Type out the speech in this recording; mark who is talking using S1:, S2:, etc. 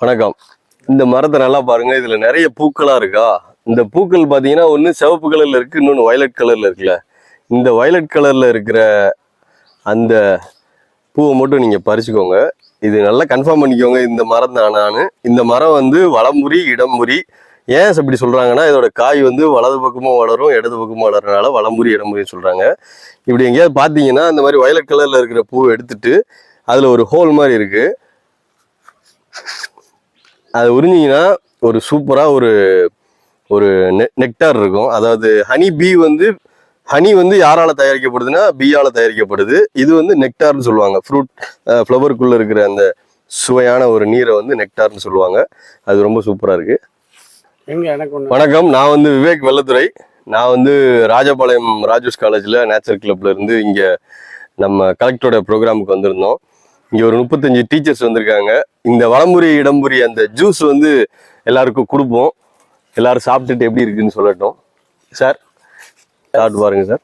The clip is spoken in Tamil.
S1: வணக்கம். இந்த மரத்தை நல்லா பாருங்க. இதுல நிறைய பூக்களா இருக்கா? இந்த பூக்கள் பாத்தீங்கன்னா ஒண்ணு சிவப்பு கலர்ல இருக்கு இன்னொன்னு வயலட் கலர்ல இருக்குல்ல. இந்த வயலட் கலர்ல இருக்கிற அந்த பூவை மட்டும் நீங்க பறிச்சுக்கோங்க. இது நல்லா கன்ஃபார்ம் பண்ணிக்கோங்க. இந்த மரம் தானான்னு இந்த மரம் வந்து வளமுறி இடமுறி ஏன் அப்படி சொல்கிறாங்கன்னா இதோட காய் வந்து வலது பக்கமும் வளரும் இடது பக்கமும் வளர்றதுனால வளமுறி இடமுறின்னு சொல்கிறாங்க இப்படி எங்கேயாவது பார்த்தீங்கன்னா இந்த மாதிரி வயலட் கலரில் இருக்கிற பூவை எடுத்துட்டு அதில் ஒரு ஹோல் மாதிரி இருக்குது அது உறிஞ்சிங்கன்னா ஒரு சூப்பராக ஒரு ஒரு நெக்டார் இருக்கும். அதாவது ஹனி பீ வந்து ஹனி வந்து யாரால தயாரிக்கப்படுதுன்னா பீயால தயாரிக்கப்படுது. இது வந்து நெக்டார்னு சொல்லுவாங்க. ஃப்ரூட் ஃப்ளவருக்குள்ள இருக்கிற அந்த சுவையான ஒரு நீரை வந்து நெக்டார்னு சொல்லுவாங்க. அது ரொம்ப சூப்பரா இருக்கு.
S2: எங்க எனக்கு ஒண்ணு
S1: வணக்கம். நான் வந்து விவேக் வெள்ளத்துறை. நான் வந்து ராஜபாளையம் ராஜூஸ் காலேஜில் நேச்சர் கிளப்ல இருந்து இங்கே நம்ம கலெக்டரோட ப்ரோக்ராமுக்கு வந்திருந்தோம். இங்கே ஒரு முப்பத்தஞ்சு டீச்சர்ஸ் வந்திருக்காங்க. இந்த வளமுறை இடம்புரி அந்த ஜூஸ் வந்து எல்லாருக்கும் கொடுப்போம். எல்லாரும் சாப்பிட்டுட்டு எப்படி இருக்குன்னு சொல்லட்டும். சார் சாப்பிட்டு பாருங்க சார்